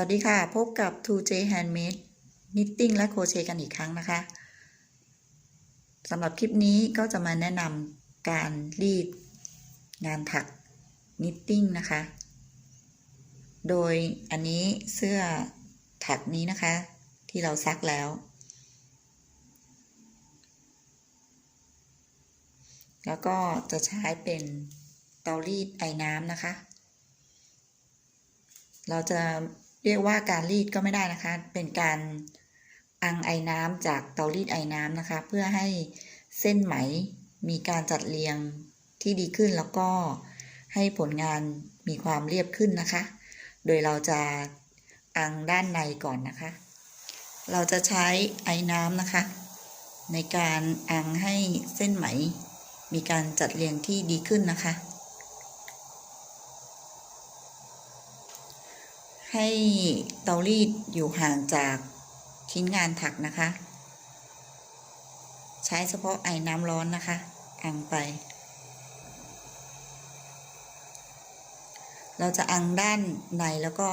วัสดีค่ะ พบกับ 2J Handmade Knitting และโคเชกันอีกครั้งนะคะสำหรับคลิปนี้ก็จะมาแนะนำการรีดงานถัก Knitting นะคะ โดยอันนี้เสื้อถักนี้นะคะ ที่เราซักแล้ว แล้วก็จะใช้เป็นเตารีดไอ้น้ำนะคะ เราจะ เรียกว่าการรีดก็ไม่ได้นะคะ เป็นการอังไอ้น้ำจากเตารีดไอ้น้ำนะคะ เพื่อให้เส้นไหมมีการจัดเรียงที่ดีขึ้นแล้วก็ให้ผลงานมีความเรียบขึ้นนะคะ โดยเราจะอังด้านในก่อนนะคะ เราจะใช้ไอ้น้ำนะคะ ในการอังให้เส้นไหม มีการจัดเรียงที่ดีขึ้นนะคะ ให้เตารีดอยู่ห่างจากชิ้นงานถักนะคะ ใช้เฉพาะไอ้น้ำร้อนนะคะอังไป เราจะอังด้านในแล้วก็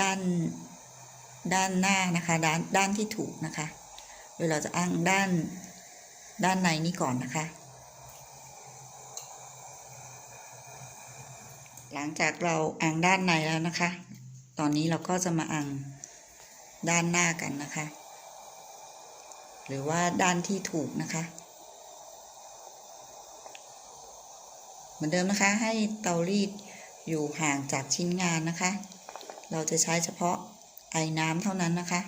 ด้านด้านหน้านะคะด้านด้านที่ถูกนะคะ โดยเราจะอังด้านด้านในนี้ก่อนนะคะ หลังจากเราอังด้านในแล้วนะคะ ตอนนี้เราก็จะมาอังด้านหน้ากันนะคะ หรือว่าด้านที่ถูกนะคะ เหมือนเดิมนะคะ ให้เตารีดอยู่ห่างจากชิ้นงานนะคะ เราจะใช้เฉพาะไอ้น้ำเท่านั้นนะคะ